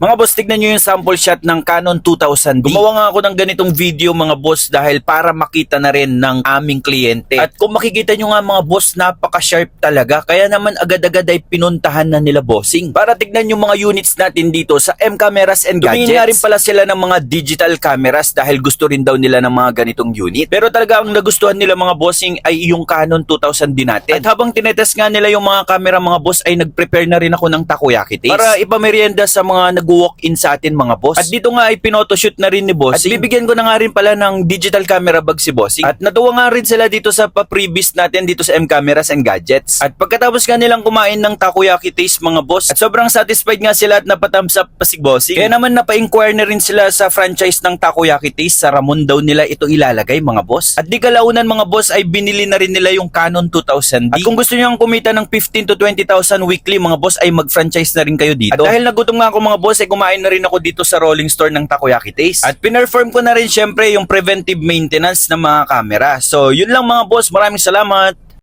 Mga boss, tignan nyo yung sample shot ng Canon 2000D. Gumawa nga ako ng ganitong video mga boss dahil para makita na rin ng aming kliyente. At kung makikita nyo nga mga boss, napaka-sharp talaga. Kaya naman agad-agad ay pinuntahan na nila bossing. Para tignan yung mga units natin dito sa M Cameras and Gadgets. Tumingin nga rin pala sila ng mga digital cameras dahil gusto rin daw nila ng mga ganitong unit. Pero talaga ang nagustuhan nila mga bossing ay yung Canon 2000D natin. At habang tinetest nga nila yung mga camera mga boss ay nag-prepare na rin ako ng takoyaki taste. Para ipamerienda sa mga nag-walk-in sa atin mga boss. At dito nga ay pinotoshoot na rin ni bossing. At bibigyan ko na nga rin pala ng digital camera bag si bossing. At natuwa nga rin sila dito sa pa-previous natin dito sa M Cameras and Gadgets. At pagkatapos nga nilang kumain ng takoyaki taste mga boss. At sobrang satisfied nga sila at napatthumbs up pa si bossing. Kaya naman napa-inquire na rin sila sa franchise ng takoyaki taste. Sa Ramon daw nila ito ilalagay mga boss. At di kalaunan mga boss ay binili na rin nila yung Canon 2000D. At kung gusto niyo kumita ng 15 to 20,000 weekly mga boss ay mag-franchise na rin kayo dito. At dahil nagutom nga ako mga boss ay kumain na rin ako dito sa rolling store ng Takoyaki Taste. At pinerform ko na rin syempre yung preventive maintenance ng mga camera. So yun lang mga boss, maraming salamat.